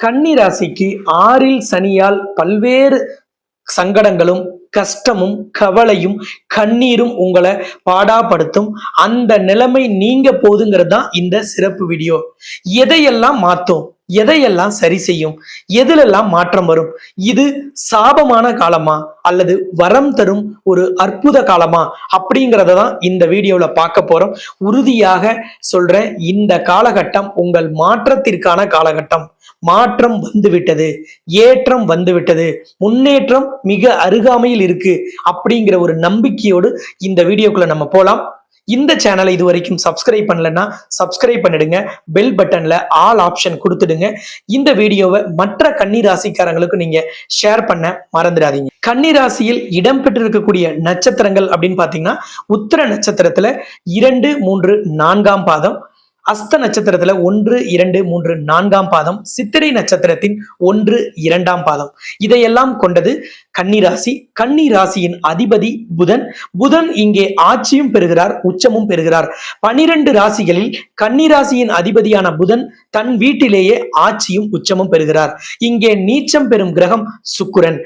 கன்னி ராசிக்கு ஆறில் சனியால் பல்வேறு சங்கடங்களும் கஷ்டமும் கவலையும் கண்ணீரும் உங்களை பாடாப்படுத்தும். அந்த நிலைமை நீங்க போதுங்கிறது தான் இந்த சிறப்பு வீடியோ எதையெல்லாம் மாத்தும்? எதையெல்லாம் சரி செய்யும்? எதிலெல்லாம் மாற்றம் வரும்? இது சாபமான காலமா? அல்லது வரம் தரும் ஒரு அற்புத காலமா? அப்படிங்கிறத தான் இந்த வீடியோவில் பார்க்க போறோம். உறுதியாக சொல்றேன் இந்த காலகட்டம் உங்கள் மாற்றத்திற்கான காலகட்டம். மாற்றம் வந்துவிட்டது. ஏற்றம் வந்துவிட்டது. முன்னேற்றம் மிக அருகாமையில் இருக்கு. அப்படிங்கிற ஒரு நம்பிக்கையோடு இந்த வீடியோக்குள்ள நம்ம போலாம். இந்த சேனலை இது வரைக்கும் சப்ஸ்கிரைப் பண்ணலன்னா சப்ஸ்கிரைப் பண்ணிடுங்க. பெல் பட்டன்ல ஆல் ஆப்ஷன் கொடுத்துடுங்க. இந்த வீடியோவை மற்ற கன்னி ராசிக்காரங்களுக்கு நீங்க ஷேர் பண்ண மறந்துடாதீங்க. கன்னி ராசியில் இடம்பெற்றிருக்கக்கூடிய நட்சத்திரங்கள் அப்படின்னு பாத்தீங்கன்னா உத்தர நட்சத்திரத்துல இரண்டு மூன்று நான்காம் பாதம். அஸ்த நட்சத்திரத்துல ஒன்று இரண்டு மூன்று நான்காம் பாதம் சித்திரை நட்சத்திரத்தின் ஒன்று இரண்டாம் பாதம். இதையெல்லாம் கொண்டது கன்னிராசி. கன்னி ராசியின் அதிபதி புதன். புதன் இங்கே ஆட்சியும் பெறுகிறார் உச்சமும் பெறுகிறார். பனிரெண்டு ராசிகளில் கன்னிராசியின் அதிபதியான புதன் தன் வீட்டிலேயே ஆட்சியும் உச்சமும் பெறுகிறார். இங்கே நீச்சம் பெறும் கிரகம் சுக்குரன்.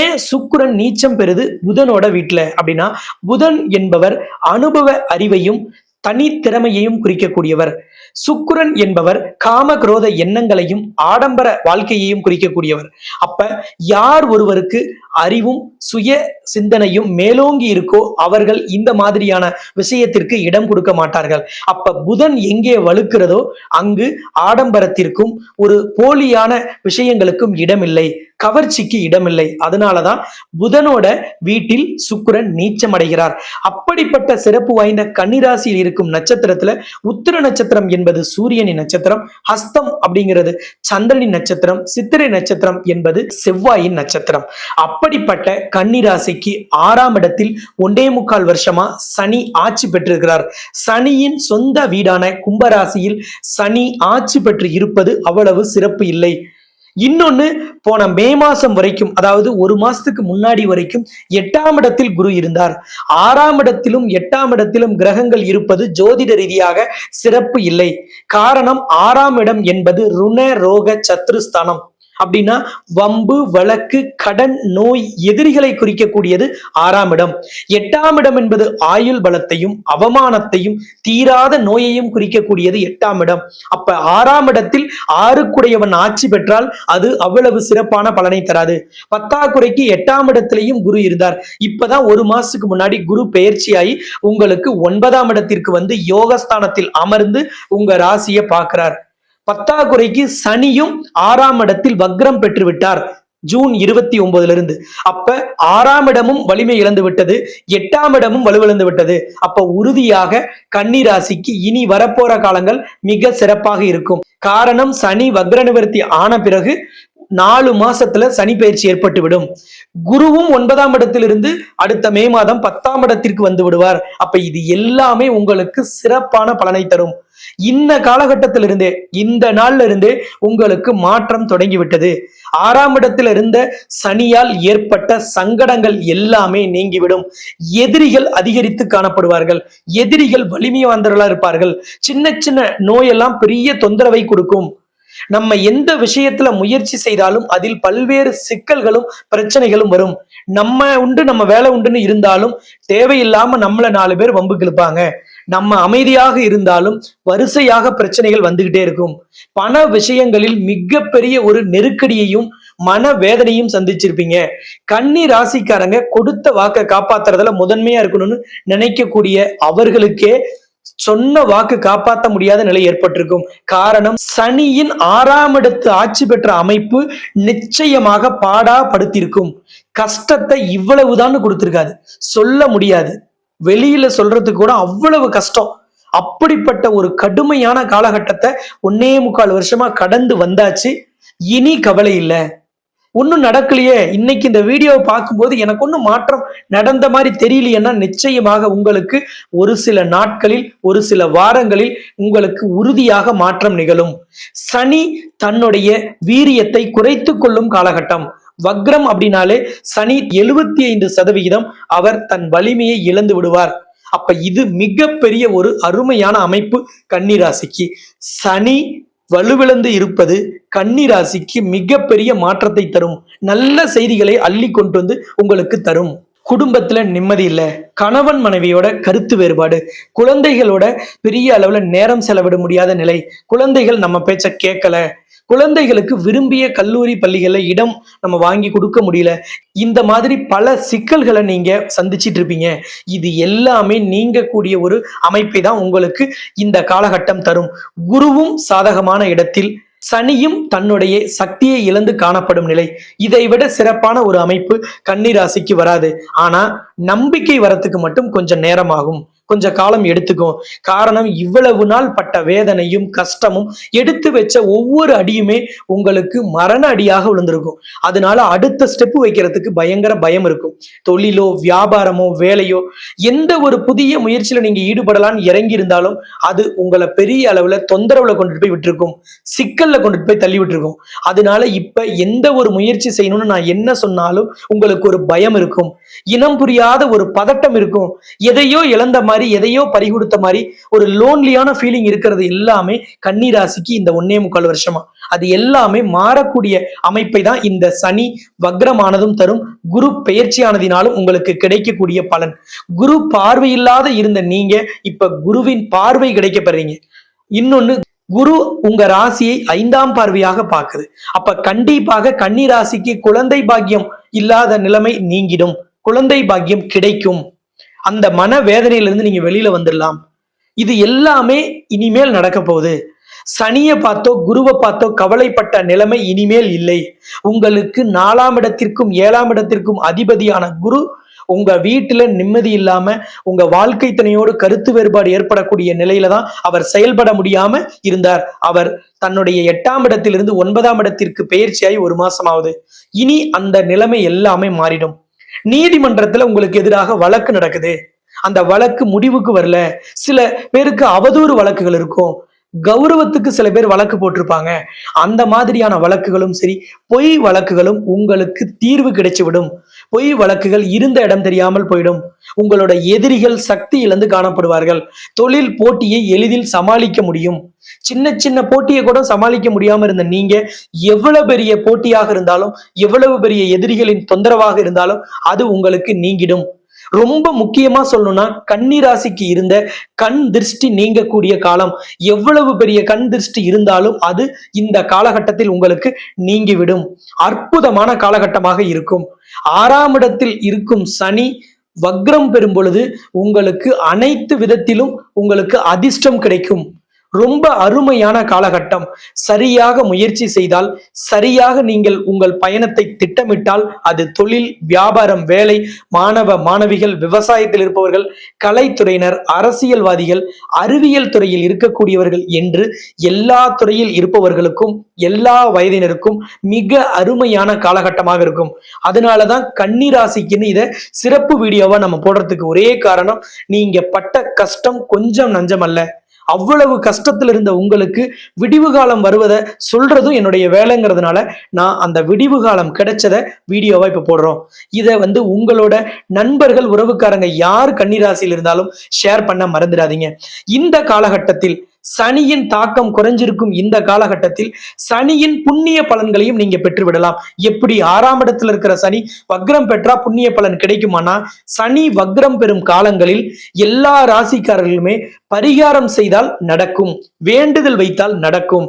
ஏன் சுக்குரன் நீச்சம் பெறுது புதனோட வீட்டுல அப்படின்னா புதன் என்பவர் அனுபவ அறிவையும் தனித்திறமையையும் குறிக்கக்கூடியவர். சுக்குரன் என்பவர் காம குரோத எண்ணங்களையும் ஆடம்பர வாழ்க்கையையும் குறிக்கக்கூடியவர். அப்ப யார் ஒருவருக்கு அறிவும் சுய சிந்தனையும் மேலோங்கி இருக்கோ அவர்கள் இந்த மாதிரியான விஷயத்திற்கு இடம் கொடுக்க மாட்டார்கள். அப்ப புதன் எங்கே வலுக்கிறதோ அங்கு ஆடம்பரத்திற்கும் ஒரு போலியான விஷயங்களுக்கும் இடமில்லை. கவர்ச்சிக்கு இடமில்லை. அதனாலதான் புதனோட வீட்டில் சுக்குரன் நீச்சம் அடைகிறார் அப்படிப்பட்ட சிறப்பு வாய்ந்த கன்னிராசியில் இருக்கும் நட்சத்திரத்துல உத்திர நட்சத்திரம் என்பது சூரியனின் நட்சத்திரம் ஹஸ்தம் அப்படிங்கிறது சந்திரனின் நட்சத்திரம் சித்திரை நட்சத்திரம் என்பது செவ்வாயின் நட்சத்திரம். அப்படிப்பட்ட கன்னிராசிக்கு ஆறாம் இடத்தில் ஒன்றே முக்கால் வருஷமா சனி ஆட்சி பெற்றிருக்கிறார். சனியின் சொந்த வீடான கும்பராசியில் சனி ஆட்சி பெற்று இருப்பது அவ்வளவு சிறப்பு இல்லை. இன்னொன்னு போன மே மாசம் வரைக்கும் அதாவது ஒரு மாசத்துக்கு முன்னாடி வரைக்கும் எட்டாம் இடத்தில் குரு இருந்தார். ஆறாம் இடத்திலும் எட்டாம் இடத்திலும் கிரகங்கள் இருப்பது ஜோதிட ரீதியாக சிறப்பு இல்லை. காரணம் ஆறாம் இடம் என்பது ருண ரோக சத்ருஸ்தானம் அப்படின்னா வம்பு வழக்கு கடன் நோய் எதிரிகளை குறிக்கக்கூடியது ஆறாம் இடம். எட்டாம் இடம் என்பது ஆயுள் பலத்தையும் அவமானத்தையும் தீராத நோயையும் குறிக்கக்கூடியது எட்டாம் இடம். அப்ப ஆறாம் இடத்தில் ஆறுக்குடையவன் ஆட்சி பெற்றால் அது அவ்வளவு சிறப்பான பலனை தராது. பத்தாக்குறைக்கு எட்டாம் இடத்திலையும் குரு இருந்தார். இப்பதான் ஒரு மாசத்துக்கு முன்னாடி குரு பெயர்ச்சியாகி உங்களுக்கு ஒன்பதாம் இடத்திற்கு வந்து யோகஸ்தானத்தில் அமர்ந்து உங்க ராசியை பார்க்கிறார். பத்தாக்குறைக்கு சனியும் ஆறாம் இடத்தில் வக்ரம் பெற்று விட்டார் ஜூன் இருபத்தி ஒன்பதுல இருந்து அப்ப ஆறாம் இடமும் வலிமை இழந்து விட்டது எட்டாம் இடமும் வலுவிழந்து விட்டது அப்ப உறுதியாக கன்னிராசிக்கு இனி வரப்போற காலங்கள் மிக சிறப்பாக இருக்கும். காரணம் சனி வக்ர நிவர்த்தி ஆன பிறகு நாலு மாசத்துல சனி பயிற்சி ஏற்பட்டு விடும் குருவும் ஒன்பதாம் இடத்திலிருந்து அடுத்த மே மாதம் பத்தாம் இடத்திற்கு வந்து விடுவார். அப்ப இது எல்லாமே உங்களுக்கு சிறப்பான பலனை தரும். இந்த காலகட்டத்திலிருந்தே இந்த நாள்ல இருந்தே உங்களுக்கு மாற்றம் தொடங்கிவிட்டது. ஆறாம் இடத்தில் இருந்த சனியால் ஏற்பட்ட சங்கடங்கள் எல்லாமே நீங்கிவிடும். எதிரிகள் அதிகரித்து காணப்படுவார்கள். எதிரிகள் வலிமையாந்தர்களா இருப்பார்கள். சின்ன சின்ன நோயெல்லாம் பெரிய தொந்தரவை கொடுக்கும். நம்ம எந்த விஷயத்துல முயற்சி செய்தாலும் அதில் பல்வேறு சிக்கல்களும் பிரச்சனைகளும் வரும். நம்ம உண்டு நம்ம வேலை உண்டுன்னு இருந்தாலும் தேவையில்லாம நம்மள நாலு பேர் வம்பு கிழப்பாங்க நம்ம அமைதியாக இருந்தாலும் வரிசையாக பிரச்சனைகள் வந்துகிட்டே இருக்கும். பண விஷயங்களில் மிகப்பெரிய ஒரு நெருக்கடியையும் மன வேதனையும் சந்திச்சிருப்பீங்க. கன்னி ராசிக்காரங்க கொடுத்த வாக்கை காப்பாத்துறதுல முதன்மையா இருக்கணும்னு நினைக்கக்கூடிய அவர்களுக்கே சொன்ன வாக்கு காப்பாற்ற முடியாத நிலை ஏற்பட்டிருக்கும். காரணம் சனியின் ஆறாம் இடத்து ஆட்சி பெற்ற அமைப்பு நிச்சயமாக பாடா படுத்திருக்கும் கஷ்டத்தை இவ்வளவுதான் கொடுத்திருக்காது. சொல்ல முடியாது. வெளியில சொல்றதுக்கு கூட அவ்வளவு கஷ்டம். அப்படிப்பட்ட ஒரு கடுமையான காலகட்டத்தை ஒன்னே முக்கால் வருஷமா கடந்து வந்தாச்சு. இனி கவலை இல்லை. ஒன்றும் நடக்கலையே. இன்னைக்கு இந்த வீடியோவை பார்க்கும்போது எனக்கு ஒன்றும் மாற்றம் நடந்த மாதிரி தெரியலையேன்னா நிச்சயமாக உங்களுக்கு ஒரு சில நாட்களில் ஒரு சில வாரங்களில் உங்களுக்கு உறுதியாக மாற்றம் நிகழும். சனி தன்னுடைய வீரியத்தை குறைத்து கொள்ளும் காலகட்டம். வக்ரம் அப்படின்னாலே சனி எழுபத்தி ஐந்து சதவிகிதம் அவர் தன் வலிமையை இழந்து விடுவார். அப்ப இது மிகப்பெரிய ஒரு அருமையான அமைப்பு கன்னிராசிக்கு. சனி வலுவிழந்து இருப்பது கன்னி ராசிக்கு மிகப்பெரிய மாற்றத்தை தரும். நல்ல செய்திகளை அள்ளி கொண்டு வந்து உங்களுக்கு தரும். குடும்பத்துல நிம்மதி இல்ல. கணவன் மனைவியோட கருத்து வேறுபாடு. குழந்தைகளோட பெரிய அளவுல நேரம் செலவிட முடியாத நிலை. குழந்தைகள் நம்ம பேச்ச கேட்கல குழந்தைகளுக்கு விரும்பிய கல்லூரி பள்ளிகள்ல இடம் நம்ம வாங்கி கொடுக்க முடியல. இந்த மாதிரி பல சிக்கல்களை நீங்க சந்திச்சிட்டு இருப்பீங்க. இது எல்லாமே நீங்கக்கூடிய ஒரு அமைப்பை தான் உங்களுக்கு இந்த காலகட்டம் தரும். குருவும் சாதகமான இடத்தில் சனியும் தன்னுடைய சக்தியை இழந்து காணப்படும் நிலை. இதை விட சிறப்பான ஒரு அமைப்பு கன்னிராசிக்கு வராது. ஆனா நம்பிக்கை வரத்துக்கு மட்டும் கொஞ்சம் நேரமாகும். கொஞ்ச காலம் எடுத்துக்கும் காரணம் இவ்வளவு நாள் பட்ட வேதனையும் கஷ்டமும் எடுத்து வச்ச ஒவ்வொரு அடியுமே உங்களுக்கு மரண அடியாக விழுந்திருக்கும். அதனால அடுத்த ஸ்டெப் வைக்கிறதுக்கு பயங்கர பயம் இருக்கும். தொழிலோ வியாபாரமோ வேலையோ எந்த ஒரு புதிய முயற்சியில நீங்க ஈடுபடலான்னு இறங்கி இருந்தாலும் அது உங்களை பெரிய அளவுல தொந்தரவுல கொண்டுட்டு போய் விட்டுருக்கும். சிக்கல்ல கொண்டுட்டு போய் தள்ளி விட்டுருக்கும். அதனால இப்ப எந்த ஒரு முயற்சி செய்யணும்னு நான் என்ன சொன்னாலும் உங்களுக்கு ஒரு பயம் இருக்கும். இனம் புரியாத ஒரு பதட்டம் இருக்கும். எதையோ இழந்த மாதிரி மாதிரி எதையோ பறிகொடுத்த மாதிரி ஒரு லோன்லியான ஃபீலிங் இருக்கிறது எல்லாமே கன்னிராசிக்கு இந்த ஒன்னே முக்கால் வருஷமா. அது எல்லாமே மாறக்கூடிய அமைப்பை தான் இந்த சனி வக்ரமானதும் தரும். குரு பெயர்ச்சியானதினாலும் உங்களுக்கு கிடைக்கக்கூடிய பலன். குரு பார்வையில்லாத இருந்த நீங்க இப்ப குருவின் பார்வை கிடைக்க பெறீங்க இன்னொன்னு குரு உங்க ராசியை ஐந்தாம் பார்வையாக பார்க்குது. அப்ப கண்டிப்பாக கன்னி ராசிக்கு குழந்தை பாக்கியம் இல்லாத நிலைமை நீங்கிடும். குழந்தை பாக்கியம் கிடைக்கும். அந்த மன வேதனையிலிருந்து நீங்க வெளியில வந்துடலாம். இது எல்லாமே இனிமேல் நடக்க போகுது. சனியை பார்த்தோ குருவை பார்த்தோ கவலைப்பட்ட நிலைமை இனிமேல் இல்லை. உங்களுக்கு நாலாம் இடத்திற்கும் ஏழாம் இடத்திற்கும் அதிபதியான குரு உங்க வீட்டுல நிம்மதி இல்லாம உங்க வாழ்க்கை துணையோடு கருத்து வேறுபாடு ஏற்படக்கூடிய நிலையில தான் அவர் செயல்பட முடியாம இருந்தார். அவர் தன்னுடைய எட்டாம் இடத்திலிருந்து ஒன்பதாம் இடத்திற்கு பெயர்ச்சியாகி ஒரு மாசமாவது. இனி அந்த நிலைமை எல்லாமே மாறிடும். நீதிமன்றத்துல உங்களுக்கு எதிராக வழக்கு நடக்குது. அந்த வழக்கு முடிவுக்கு வரல. சில பேருக்கு அவதூறு வழக்குகள் இருக்கும். கௌரவத்துக்கு சில பேர் வழக்கு போட்டிருப்பாங்க. அந்த மாதிரியான வழக்குகளும் சரி பொய் வழக்குகளும் உங்களுக்கு தீர்வு கிடைச்சுவிடும். பொய் வழக்குகள் இருந்த இடம் தெரியாமல் போயிடும். உங்களோட எதிரிகள் சக்தி இழந்து காணப்படுவார்கள். தொழில் போட்டியை எளிதில் சமாளிக்க முடியும். சின்ன சின்ன போட்டியை கூட சமாளிக்க முடியாம இருந்த நீங்க எவ்வளவு பெரிய போட்டியாக இருந்தாலும் எவ்வளவு பெரிய எதிரிகளின் தொந்தரவாக இருந்தாலும் அது உங்களுக்கு நீங்கிடும். ரொம்ப முக்கியமா சொல்லணும்னா கன்னி ராசிக்கு இருந்த கண் திருஷ்டி நீங்கக்கூடிய காலம். எவ்வளவு பெரிய கண் திருஷ்டி இருந்தாலும் அது இந்த காலகட்டத்தில் உங்களுக்கு நீங்கிவிடும். அற்புதமான காலகட்டமாக இருக்கும். ஆறாம் இடத்தில் இருக்கும் சனி வக்ரம் பெறும் பொழுது உங்களுக்கு அனைத்து விதத்திலும் உங்களுக்கு அதிர்ஷ்டம் கிடைக்கும். ரொம்ப அருமையான காலகட்டம். சரியாக முயற்சி செய்தால் சரியாக நீங்கள் உங்கள் பயணத்தை திட்டமிட்டால் அது தொழில் வியாபாரம் வேலை மாணவ மாணவிகள் விவசாயத்தில் இருப்பவர்கள் கலைத்துறையினர் அரசியல்வாதிகள் அறிவியல் துறையில் இருக்கக்கூடியவர்கள் என்று எல்லா துறையில் இருப்பவர்களுக்கும் எல்லா வயதினருக்கும் மிக அருமையான காலகட்டமாக இருக்கும். அதனாலதான் கன்னிராசிக்குன்னு இதை சிறப்பு வீடியோவா நம்ம போடுறதுக்கு ஒரே காரணம் நீங்க பட்ட கஷ்டம் கொஞ்சம் நஞ்சம் அல்ல அவ்வளவு கஷ்டத்தில் இருந்த உங்களுக்கு விடிவு காலம் வருவதை சொல்றதும் என்னுடைய வேலைங்கிறதுனால நான் அந்த விடிவு காலம் கிடைச்சத வீடியோவா இப்ப போடுறோம். இதை வந்து உங்களோட நண்பர்கள் உறவுக்காரங்க யார் கன்னிராசியில் இருந்தாலும் ஷேர் பண்ண மறந்துடாதீங்க. இந்த காலகட்டத்தில் சனியின் தாக்கம் குறைஞ்சிருக்கும் இந்த காலகட்டத்தில் சனியின் புண்ணிய பலன்களையும் நீங்க பெற்றுவிடலாம். எப்படி? ஆறாம் இடத்துல இருக்கிற சனி வக்ரம் பெற்றா புண்ணிய பலன் கிடைக்குமானா? சனி வக்ரம் பெறும் காலங்களில் எல்லா ராசிக்காரர்களுமே பரிகாரம் செய்தால் நடக்கும். வேண்டுதல் வைத்தால் நடக்கும்.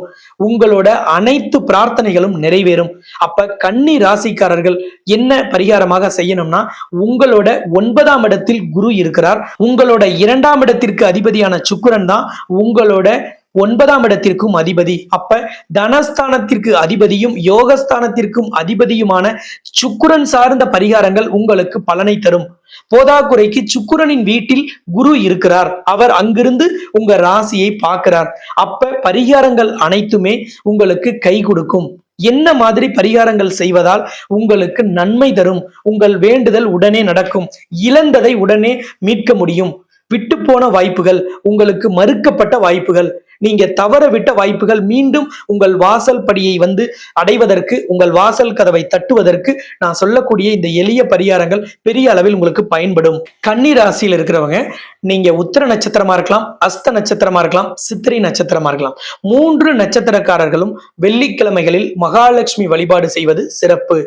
உங்களோட அனைத்து பிரார்த்தனைகளும் நிறைவேறும். அப்ப கன்னி ராசிக்காரர்கள் என்ன பரிகாரமாக செய்யணும்னா உங்களோட ஒன்பதாம் இடத்தில் குரு இருக்கிறார். உங்களோட இரண்டாம் இடத்திற்கு அதிபதியான சுக்கரன் தான் உங்களோட ஒன்பதாம் இடத்திற்கும் அதிபதி. அப்ப தனஸ்தானத்திற்கு அதிபதியும் யோகஸ்தானத்திற்கும் அதிபதியுமான சுக்குரன் சார்ந்த பரிகாரங்கள் உங்களுக்கு பலனை தரும். போதாக்குறைக்கு சுக்குரனின் வீட்டில் குரு இருக்கிறார். அவர் அங்கிருந்து உங்க ராசியை பார்க்கிறார். அப்ப பரிகாரங்கள் அனைத்துமே உங்களுக்கு கை கொடுக்கும். என்ன மாதிரி பரிகாரங்கள் செய்வதால் உங்களுக்கு நன்மை தரும். உங்கள் வேண்டுதல் உடனே நடக்கும். இழந்ததை உடனே மீட்க முடியும். விட்டு போன வாய்ப்புகள் உங்களுக்கு மறுக்கப்பட்ட வாய்ப்புகள் நீங்க தவற விட்ட வாய்ப்புகள் மீண்டும் உங்கள் வாசல் படியை வந்து அடைவதற்கு உங்கள் வாசல் கதவை தட்டுவதற்கு நான் சொல்லக்கூடிய இந்த எளிய பரிகாரங்கள் பெரிய அளவில் உங்களுக்கு பயன்படும். கன்னி ராசியில் இருக்கிறவங்க நீங்க உத்தர நட்சத்திரமா இருக்கலாம் அஸ்த நட்சத்திரமா இருக்கலாம் சித்திரை நட்சத்திரமா இருக்கலாம். மூன்று நட்சத்திரக்காரர்களும் வெள்ளிக்கிழமைகளில் மகாலட்சுமி வழிபாடு செய்வது சிறப்பு.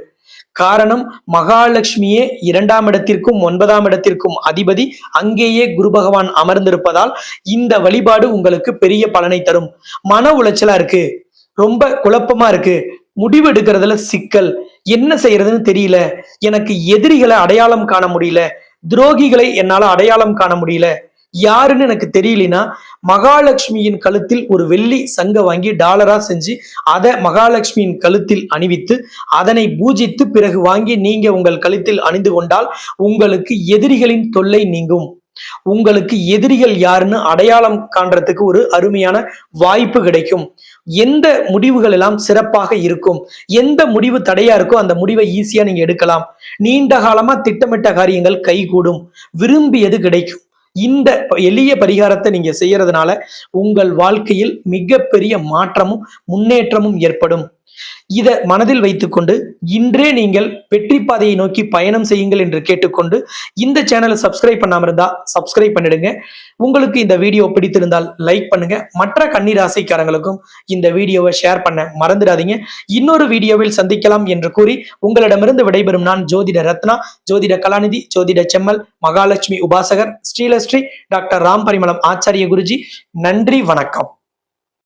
காரணம் மகாலட்சுமியே இரண்டாம் இடத்திற்கும் ஒன்பதாம் இடத்திற்கும் அதிபதி. அங்கேயே குரு பகவான் அமர்ந்திருப்பதால் இந்த வழிபாடு உங்களுக்கு பெரிய பலனை தரும். மன உளைச்சலா இருக்கு. ரொம்ப குழப்பமா இருக்கு. முடிவு எடுக்கிறதுல சிக்கல். என்ன செய்யறதுன்னு தெரியல. எனக்கு எதிரிகளை அடையாளம் காண முடியல. துரோகிகளை என்னால அடையாளம் காண முடியல. யாருன்னு எனக்கு தெரியலனா மகாலட்சுமியின் கழுத்தில் ஒரு வெள்ளி சங்க வாங்கி டாலரா செஞ்சு அதை மகாலட்சுமியின் கழுத்தில் அணிவித்து அதனை பூஜித்து பிறகு வாங்கி நீங்க உங்கள் கழுத்தில் அணிந்து கொண்டால் உங்களுக்கு எதிரிகளின் தொல்லை நீங்கும். உங்களுக்கு எதிரிகள் யாருன்னு அடையாளம் காண்றதுக்கு ஒரு அருமையான வாய்ப்பு கிடைக்கும். எந்த முடிவுகள் எல்லாம் சிறப்பாக இருக்கும்? எந்த முடிவு தடையா இருக்கோ அந்த முடிவை ஈஸியா நீங்க எடுக்கலாம். நீண்ட காலமா திட்டமிட்ட காரியங்கள் கைகூடும். விரும்பியது கிடைக்கும். இந்த எளிய பரிகாரத்தை நீங்க செய்யறதுனால உங்கள் வாழ்க்கையில் மிகப்பெரிய மாற்றமும் முன்னேற்றமும் ஏற்படும். இதை மனதில் வைத்துக்கொண்டு இன்றே நீங்கள் வெற்றி பாதையை நோக்கி பயணம் செய்யுங்கள் என்று கேட்டுக்கொண்டு இந்த சேனலை சப்ஸ்கிரைப் பண்ணாம இருந்தா சப்ஸ்கிரைப் பண்ணிடுங்க. உங்களுக்கு இந்த வீடியோ பிடித்திருந்தால் லைக் பண்ணுங்க. மற்ற கன்னிராசிக்காரங்களுக்கும் இந்த வீடியோவை ஷேர் பண்ண மறந்துடாதீங்க. இன்னொரு வீடியோவில் சந்திக்கலாம் என்று கூறி உங்களிடமிருந்து விடைபெறும் நான் ஜோதிட ரத்னா ஜோதிட கலாநிதி ஜோதிட செம்மல் மகாலட்சுமி உபாசகர் ஸ்ரீலஸ்ரீ டாக்டர் ராம் பரிமளம் ஆச்சாரிய குருஜி. நன்றி வணக்கம்.